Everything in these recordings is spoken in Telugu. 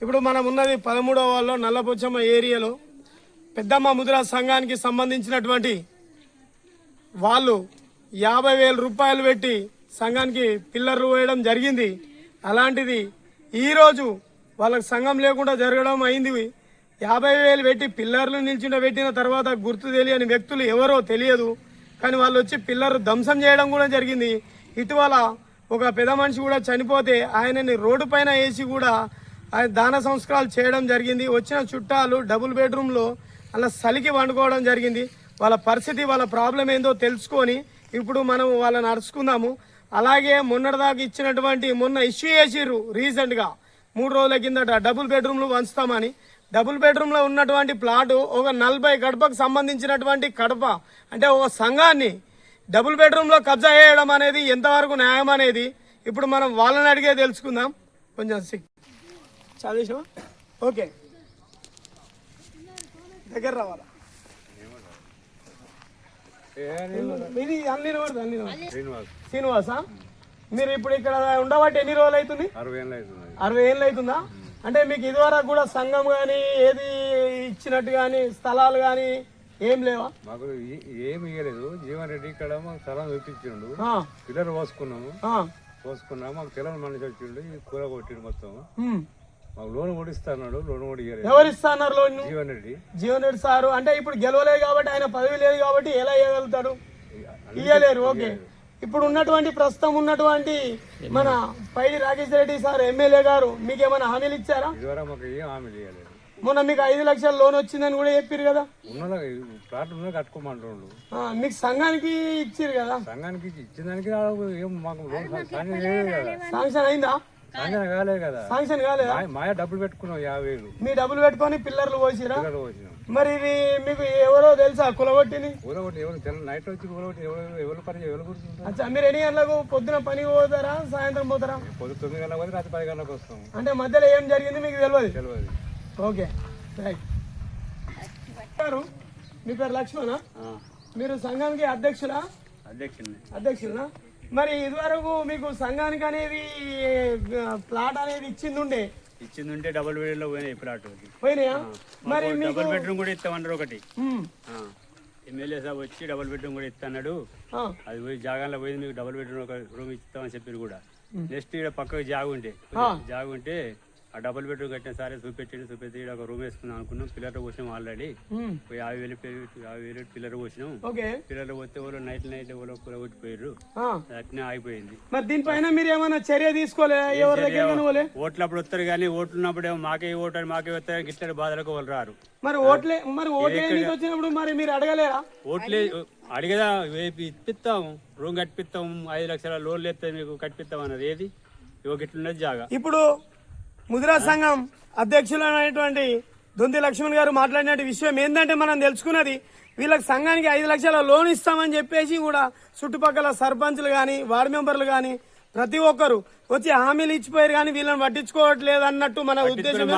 ఇప్పుడు మనం ఉన్నది పదమూడవ వాళ్ళలో నల్లపోచమ్మ ఏరియాలో పెద్దమ్మ ముద్రా సంఘానికి సంబంధించినటువంటి వాళ్ళు యాభై వేల రూపాయలు పెట్టి సంఘానికి పిల్లర్లు వేయడం జరిగింది. అలాంటిది ఈరోజు వాళ్ళకి సంఘం లేకుండా జరగడం అయింది. యాభై వేలు పెట్టి పిల్లర్లు నిల్చుండ పెట్టిన తర్వాత గుర్తు తెలియని వ్యక్తులు ఎవరో తెలియదు. కానీ వాళ్ళు వచ్చి పిల్లర్ ధ్వంసం చేయడం కూడా జరిగింది. ఇటీవల ఒక పెద్ద మనిషి కూడా చనిపోతే ఆయనని రోడ్డు పైన వేసి కూడా ఆయన దాన సంస్కారాలు చేయడం జరిగింది. వచ్చిన చుట్టాలు డబుల్ బెడ్రూమ్లో అలా సలికి వండుకోవడం జరిగింది. వాళ్ళ పరిస్థితి వాళ్ళ ప్రాబ్లం ఏందో తెలుసుకొని ఇప్పుడు మనం వాళ్ళని అరుచుకుందాము అలాగే మొన్నటిదాకా ఇచ్చినటువంటి మొన్న ఇష్యూ చేసిర్రు రీసెంట్గా. మూడు రోజుల కిందట డబుల్ బెడ్రూమ్లు వంచుతామని. డబుల్ బెడ్రూమ్లో ఉన్నటువంటి ప్లాటు ఒక నలభై గడపకు సంబంధించినటువంటి కడప. అంటే ఒక సంఘాన్ని డబుల్ బెడ్రూమ్లో కబ్జా చేయడం అనేది ఎంతవరకు న్యాయం అనేది ఇప్పుడు మనం వాళ్ళని అడిగే తెలుసుకుందాం. కొంచెం సిక్ ఓకే. దగ్గర రావాలా? మీది అన్ని రోజులు అన్ని రోజులు. శ్రీనివాస్. శ్రీనివాసా? మీరు ఇప్పుడు ఇక్కడ ఉండబట్టి ఎన్ని రోజులు అవుతుంది? అరవై ఏళ్ళు అవుతుందా. అంటే మీకు ఇదివరకు కూడా సంఘం కానీ ఏది ఇచ్చినట్టు కానీ స్థలాలు కానీ ఏం లేవా? మాకు ఏ- ఏమి ఇవ్వలేదు జీవన్ రెడ్డి ఇక్కడ మాకు స్థలం చూపించిండు పిల్లలు పోసుకున్నాము. పోసుకున్నాము మాకు తెలంగాణ మనిషి వచ్చిండు. కూర కొట్టిండు మొత్తం. మాకు లోన్ కూడా ఇస్తాడు లోన్ కూడా ఇవ్వలేదు ఎవరు ఇస్తున్నారు లోన్? జీవన్ రెడ్డి. జీవన్ రెడ్డి సారు. అంటే ఇప్పుడు గెలవలేదు కాబట్టి ఆయన పదవి లేదు కాబట్టి ఎలా ఇవ్వగలుగుతాడు ఇయ్యలేరు. ఓకే. ఇప్పుడు ఉన్నటువంటి ప్రస్తుతం ఉన్నటువంటి మన పైడి రాకేష్ రెడ్డి సార్ ఎమ్మెల్యే గారు మీకు ఏమైనా హామీలు ఇచ్చారా? ఇదివరకు మాకు ఏం హామీ చేయలేదు మొన్న మీకు ఐదు లక్షల లోన్ వచ్చిందని కూడా చెప్పారు కదా? ఉన్న ప్లాట్ మీకు సంఘానికి ఇచ్చారు కదా? సంఘానికి ఇచ్చిన దానికి ఏం మాకు లోన్ సాంక్షన్ చేయలేదు కదా. శాంక్షన్ అయిందా? సాంక్షన్ కాలేదు కదా. శాంక్షన్ కాలేదా? మా- మాయ డబ్బులు పెట్టుకున్నాం యాభై వేలు. మీ డబ్బులు పెట్టుకొని పిల్లర్లు పోసిరా మరి ఇది మీకు ఎవరో తెలుసా పని కూర్చుంటారు అచ్చా మీరు ఎన్ని గంటలకు పొద్దున పనికి పోతారా సాయంత్రం పోతారా? పొద్దు తొమ్మిది గంటలకు పోతే రాత్రి పది గంటలకు వస్తాం. అంటే మధ్యలో ఏం జరిగింది మీకు తెలియదు తెలియదు ఓకే రైట్. గారు మీ పేరు లక్ష్మణ? మీరు సంఘానికి అధ్యక్షులా అధ్యక్షుడిని. అధ్యక్షులా మరి ఇదివరకు మీకు సంఘానికి అనేది ప్లాట్ అనేది ఇచ్చింది ఉండే ఇచ్చింది ఉంటే డబుల్ బెడ్రూమ్లో పోయినాయి ప్లాట్ పోయినాయా? మరి డబుల్ బెడ్రూమ్ కూడా ఇస్తామన్నారు ఒకటి. ఎమ్మెల్యే సాబ్ వచ్చి డబుల్ బెడ్రూమ్ కూడా ఇస్తాడు అది పోయి జాగాలో పోయింది మీకు డబుల్ బెడ్రూమ్ ఒక రూమ్ ఇస్తామని చెప్పారు కూడా. నెక్స్ట్ ఇక్కడ పక్కకు జాగు ఉంటే జాగు ఉంటే ఆ డబుల్ బెడ్రూమ్ కట్టిన సరే చూపెట్టి ఈడ ఒక రూమ్ వేసుకుందాం అనుకున్నాం. పిల్లర్ పోసినాం ఆల్రెడీ పోయి యాభై వేలు యాభై వేలు పిల్లర్ పోసినాం. పిల్లర్ పోతే వాళ్ళు నైట్ నైట్ వాళ్ళు కూర కొట్టిపోయారు అట్నే ఆగిపోయింది. మరి దీనిపైన మీరు ఏమైనా చర్య తీసుకోలే? ఓట్లు అప్పుడు వస్తారు కానీ ఓట్లు ఉన్నప్పుడు ఏమో మాకే ఓటు అని మాకే వస్తారు గిట్ల బాధలకు వాళ్ళు రారు. మరి ఓట్లే మరి ఓట్లు వచ్చినప్పుడు మరి మీరు అడగలేరా? ఓట్లే అడిగదా? ఇప్పిస్తాం. రూమ్ కట్టిపిస్తాం. ఐదు లక్షల లోన్లు ఎత్తే మీకు కట్టిపిస్తాం అన్నది. ఏది? ఇవ్వ గిట్లున్నది జాగా. ఇప్పుడు ముదిరా సంఘం అధ్యక్షులైనటువంటి దొంతి లక్ష్మణ్ గారు మాట్లాడిన విషయం ఏంటంటే మనం తెలుసుకున్నది వీళ్ళకి సంఘానికి ఐదు లక్షల లోన్ ఇస్తామని చెప్పేసి కూడా చుట్టుపక్కల సర్పంచ్లు కానీ వార్డు మెంబర్లు కానీ ప్రతి ఒక్కరు వచ్చి హామీలు ఇచ్చిపోయారు కానీ వీళ్ళని పట్టించుకోవట్లేదు అన్నట్టు మన ఉద్దేశం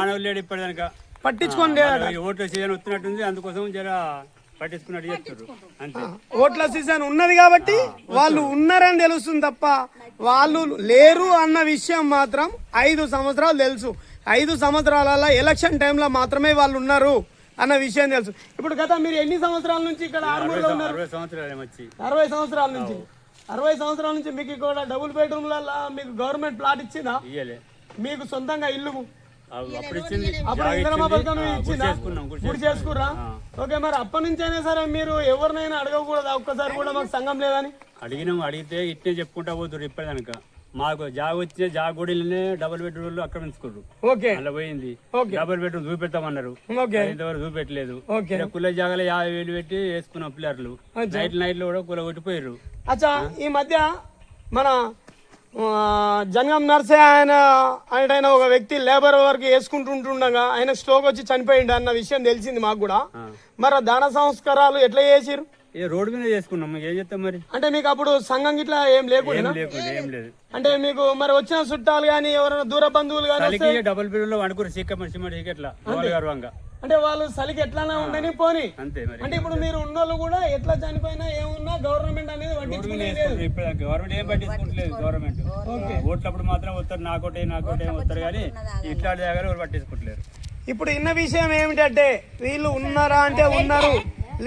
పట్టించుకోండి ఓట్ల సీజన్ వస్తున్నట్టుంది అందుకోసం జర పట్టించుకున్నట్టు చెప్తారు అంతే ఓట్ల సీజన్ ఉన్నది కాబట్టి వాళ్ళు ఉన్నారని తెలుస్తుంది తప్ప వాళ్ళు లేరు అన్న విషయం మాత్రం ఐదు సంవత్సరాలు తెలుసు. ఐదు సంవత్సరాల ఎలక్షన్ టైంలో మాత్రమే వాళ్ళు ఉన్నారు అన్న విషయం తెలుసు. ఇప్పుడు గత మీరు ఎన్ని సంవత్సరాల నుంచి ఇక్కడ ఆర్మూర్లో ఉన్నారు? అరవై సంవత్సరాలు నుంచి. అరవై సంవత్సరాల నుంచి మీకు ఇక్కడ డబుల్ బెడ్రూమ్లలో మీకు గవర్నమెంట్ ప్లాట్ ఇచ్చిందా? మీకు సొంతంగా ఇల్లు అప్పుడు. పథకం ఇచ్చిందా? గుడి చేసుకుర్రా ఓకే మరి అప్పటి నుంచి అయినా సరే మీరు ఎవరినైనా అడగకూడదు? ఒక్కసారి కూడా మాకు సంఘం లేదని? అడిగినాం అడిగితే ఇట్టే చెప్పుకుంటా పోతున్నారు ఇప్పటిదానిక మాకు జాగ వచ్చిన జాగ గుడిలోనే డబుల్ బెడ్రూమ్ ఆక్రమించుకోరు ఓకే. అలా పోయింది. ఓకే. డబుల్ బెడ్రూమ్ చూపెడతామన్నారు. ఓకే. ఇంతవరకు చూపెట్టలేదు. కుల జాగాలో యాభై వేలు పెట్టి వేసుకున్నాం పిల్లర్లు. నైట్ నైట్లో కూడా కుల కొట్టిపోయారు అచ్చా ఈ మధ్య మన జంగం నర్సే ఆయన ఆయన ఒక వ్యక్తి లేబర్ వర్క్ వేసుకుంటుంటుండగా ఆయన స్ట్రోక్ వచ్చి చనిపోయిండు అన్న విషయం తెలిసింది మాకు కూడా. మరి దాన సంస్కారాలు ఎట్లా చేసిరు ఏ రోడ్డు మీద చేసుకున్నాం ఏం చెప్తాం మరి? అంటే మీకు అప్పుడు సంఘం ఇట్లా ఏం లేకుండా అంటే మీకు మరి వచ్చిన చుట్టాలు కానీ ఎవరైనా దూర బంధువులు చలికి డబుల్ బెడ్రూమ్లో వండుకుని సీక మనిషి మరి ఇట్లా గర్వంగా అంటే వాళ్ళు చలికి ఎట్లానా ఉండని పోని. అంతే మరి. అంటే ఇప్పుడు మీరు ఉన్నోళ్ళు కూడా ఎట్లా చనిపోయినా ఏమున్నా గవర్నమెంట్ అనేది గవర్నమెంట్ ఏం పట్టించుకుంటలేదు గవర్నమెంట్. ఓట్లప్పుడు మాత్రం వస్తారు నాకోటే నాకోటే వస్తారు కానీ ఇట్లాంటి దగ్గర ఎవరు పట్టించుకుంటలేరు. ఇప్పుడు ఇన్న విషయం ఏమిటంటే వీళ్ళు ఉన్నారా అంటే ఉన్నారు.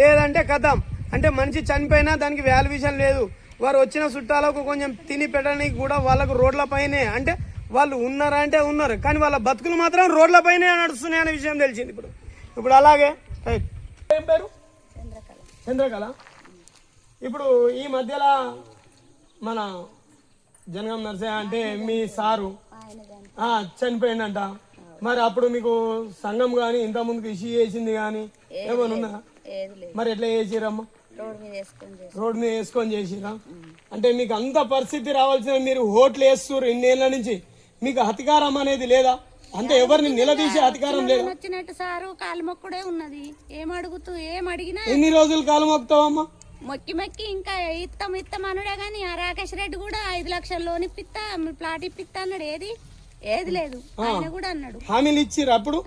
లేదంటే కథం. అంటే మనిషి చనిపోయినా దానికి వాల్యుయేషన్ లేదు. వారు వచ్చిన చుట్టాలకు కొంచెం తిని పెట్టడానికి కూడా వాళ్ళకు రోడ్ల పైనే. అంటే వాళ్ళు ఉన్నారా అంటే ఉన్నారు. కానీ వాళ్ళ బతుకులు మాత్రం రోడ్ల పైనే నడుస్తున్నాయి అనే విషయం తెలిసింది ఇప్పుడు. ఇప్పుడు అలాగే రైట్. ఏం పేరు? చంద్రకళ. ఇప్పుడు ఈ మధ్యలో మన జనగం నర్సయ్య అంటే మీ సారు ఆ, చనిపోయిందంట మరి అప్పుడు మీకు సంఘం కానీ ఇంత ముందుకు ఇష్యూ చేసింది కానీ ఏమైనా ఉందా? ఏది లేదు. మరి ఎట్లా చేసిరమ్మా? రోడ్ మీద వేసుకొని చేసి. రోడ్ మీద వేసుకొని చేసిరా? అంటే మీకు అంత పరిస్థితి రావాల్సిన మీరు ఓట్లు వేస్తున్నారు ఇన్నేళ్ళ నుంచి. మీకు అధికారం అనేది లేదా? అంటే ఎవరిని నిలదీసే అధికారం లేదా. వచ్చినట్టు సారు కాలు మొక్కుడే ఉన్నది. ఏం అడుగుతూ ఏం అడిగినా ఎన్ని రోజులు కాలం మొక్తావమ్మా మొక్కి మొక్కి ఇంకా ఇత్తం ఇత్తం అనుడే కానీ ఆ రాకేష్ రెడ్డి కూడా ఐదు లక్షల లోన్ ఇప్పిస్తా ప్లాట్ ఇప్పిస్తా అన్నాడు. ఏది? ఏది లేదు. ఆయన కూడా అన్నాడు. హామీలు ఇచ్చిర్రు అప్పుడు?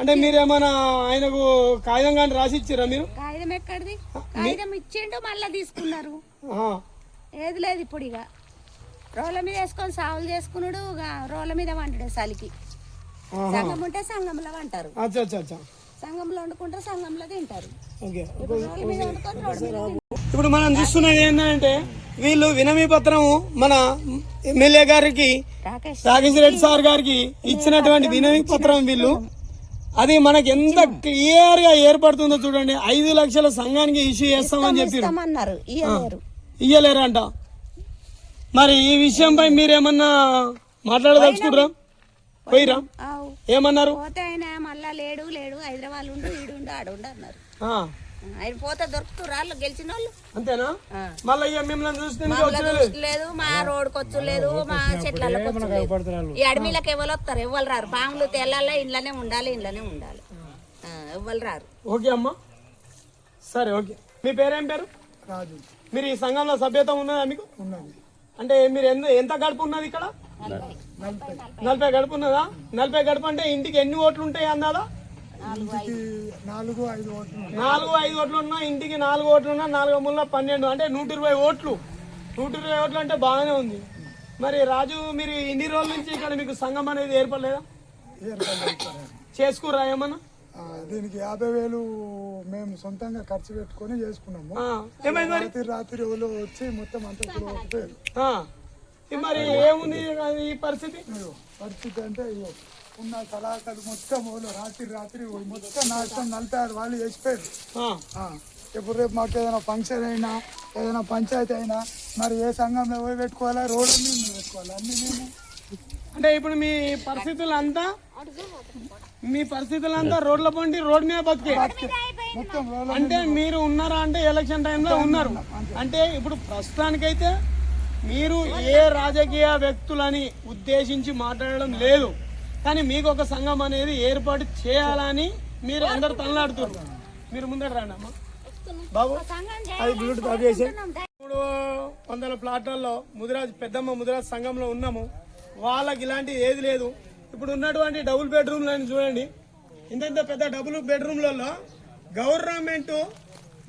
అంటే మీరేమైనా ఆయనకు కాగితం కానీ రాసి ఇచ్చిర్రా మీరు? కాగితం ఎక్కడిది? కాగితం ఇచ్చిండు మళ్ళా తీసుకున్నారు. ఏది లేదు ఇప్పుడు ఇక. రోడ్ల మీద వేసుకొని సాగులు చేసుకున్నాడు రోడ్ల మీద వంటాడు చలికి. ఆహా. సంఘం ఉంటే సంఘంలో వంటారు అచ్చా అచ్చా అచ్చా. సంఘంలో వండుకుంటే సంఘంలో తింటారు. ఓకే. ఇప్పుడు మనం చూస్తున్నది ఏంటంటే వీళ్ళు వినమి పత్రం మన ఎమ్మెల్యే గారికి రాకేష్. రెడ్డి సార్ గారికి ఇచ్చినటువంటి వినవి పత్రం వీళ్ళు అది మనకి ఎంత క్లియర్గా ఏర్పడుతుందో చూడండి. ఐదు లక్షల సంఘానికి ఇష్యూ చేస్తామని ఇయ్యలేరు. ఇయ్యలేరంట. మరి ఈ విషయంపై మీరేమన్నా మాట్లాడదలుచుకుంటారా? పోయిరా? ఏమన్నారు? పోతే ఆయన మళ్ళా లేడు లేడు హైదరాబాద్ ఉండు ఈడుండు ఆడుండు అన్నారు. ఆ, ఆయన పోతే దొరుకుతారు వాళ్ళు గెలిచిన వాళ్ళు అంతేనా. మళ్ళీ మిమ్మల్ని చూస్తే లేదు మా రోడ్డు కొచ్చు లేదు మా చెట్లలో ఈ అడవిలకు ఎవరు వస్తారు? ఎవరు రారు? పాములు తెల్లాల ఇంట్లోనే ఉండాలి ఇంట్లోనే ఉండాలి. ఆ, ఎవ్వరు రారు? ఓకే అమ్మా. సరే ఓకే. మీ పేరేం పేరు? రాజు. మీరు ఈ సంఘంలో సభ్యత ఉన్నదా మీకు? ఉన్నది. అంటే మీరు ఎంత ఎంత గడుపు ఉన్నది ఇక్కడ? నలభై. గడుపు ఉన్నదా? నలభై గడుపు అంటే ఇంటికి ఎన్ని ఓట్లు ఉంటాయి అందాదా నాలుగు ఐదు. ఓట్లు. ఉన్నా ఇంటికి నాలుగు ఓట్లు ఉన్నా నాలుగు ముళ్ళ పన్నెండు. అంటే నూట ఇరవై ఓట్లు. నూట ఇరవై ఓట్లు అంటే బాగానే ఉంది. మరి రాజు మీరు ఇన్ని రోజుల నుంచి ఇక్కడ మీకు సంఘం అనేది ఏర్పడలేదా? చేసుకురా ఏమన్నా? దీనికి యాభై వేలు మేము సొంతంగా ఖర్చు పెట్టుకొని చేసుకున్నాము. రాత్రి రాత్రి ఎవరో వచ్చి మొత్తం అంతా మరి ఏముంది ఈ పరిస్థితి? పరిస్థితి అంటే ఉన్న సలాకాలు మొత్తం రాత్రి రాత్రి మొత్తం నాశనం నలభై ఆరు వాళ్ళు చేసిపోయారు ఇప్పుడు రేపు మాకు ఏదైనా ఫంక్షన్ అయినా ఏదైనా పంచాయతీ అయినా మరి ఏ సంఘంలో పోయి పెట్టుకోవాలా? రోడ్డు మీద మేము పెట్టుకోవాలి? అన్ని మేము అంటే ఇప్పుడు మీ పరిస్థితులంతా మీ పరిస్థితులంతా రోడ్ల పండి రోడ్ మీద బతికే. అంటే మీరు ఉన్నారా? అంటే ఎలక్షన్ టైంలో ఉన్నారు. అంటే ఇప్పుడు ప్రస్తుతానికైతే మీరు ఏ రాజకీయ వ్యక్తులని ఉద్దేశించి మాట్లాడడం లేదు కానీ మీకు ఒక సంఘం అనేది ఏర్పాటు చేయాలని మీరు అందరు తనలాడుతున్నారు మీరు ముందర రండి అమ్మా. బాబు అది మూడు వందల ప్లాట్లలో ముదిరాజ్ పెద్దమ్మ ముదిరాజ్ సంఘంలో ఉన్నాము. వాళ్ళకి ఇలాంటి ఏది లేదు. ఇప్పుడు ఉన్నటువంటి డబుల్ బెడ్రూమ్లని చూడండి. ఇంత ఇంత పెద్ద డబుల్ బెడ్రూమ్లలో గవర్నమెంట్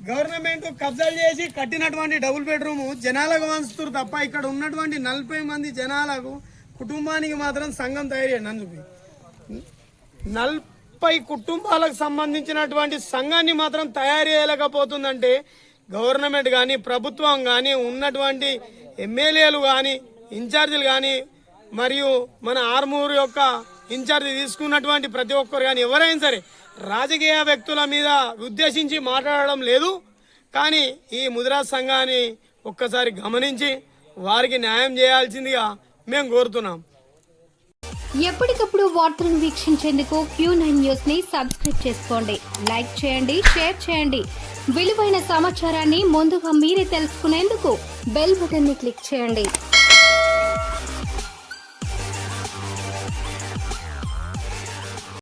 గవర్నమెంట్ కబ్జాలు చేసి కట్టినటువంటి డబుల్ బెడ్రూమ్ జనాలకు వంచుతారు తప్ప ఇక్కడ ఉన్నటువంటి నలభై మంది జనాలకు కుటుంబానికి మాత్రం సంఘం తయారు చేయండి నన్ను చూపి. నలభై కుటుంబాలకు సంబంధించినటువంటి సంఘాన్ని మాత్రం తయారు చేయలేకపోతుందంటే గవర్నమెంట్ కానీ ప్రభుత్వం కానీ ఉన్నటువంటి ఎమ్మెల్యేలు కానీ ఇన్ఛార్జీలు కానీ మరియు మన ఆర్మూరు యొక్క ఇన్ఛార్జి తీసుకున్నటువంటి ప్రతి ఒక్కరు కానీ ఎవరైనా సరే రాజకీయ వ్యక్తుల మీద ఉద్దేశించి మాట్లాడడం లేదు. కానీ ఈ ముద్రా సంఘాన్ని ఒక్కసారి గమనించి వారికి న్యాయం చేయాల్సిందిగా మేము కోరుతున్నాం. ఎప్పటికప్పుడు వార్తలను వీక్షించేందుకు క్యూ నైన్ న్యూస్ని సబ్స్క్రైబ్ చేసుకోండి. లైక్ చేయండి షేర్ చేయండి. విలువైన సమాచారాన్ని ముందుగా మీరే తెలుసుకునేందుకు బెల్ బటన్ని క్లిక్ చేయండి.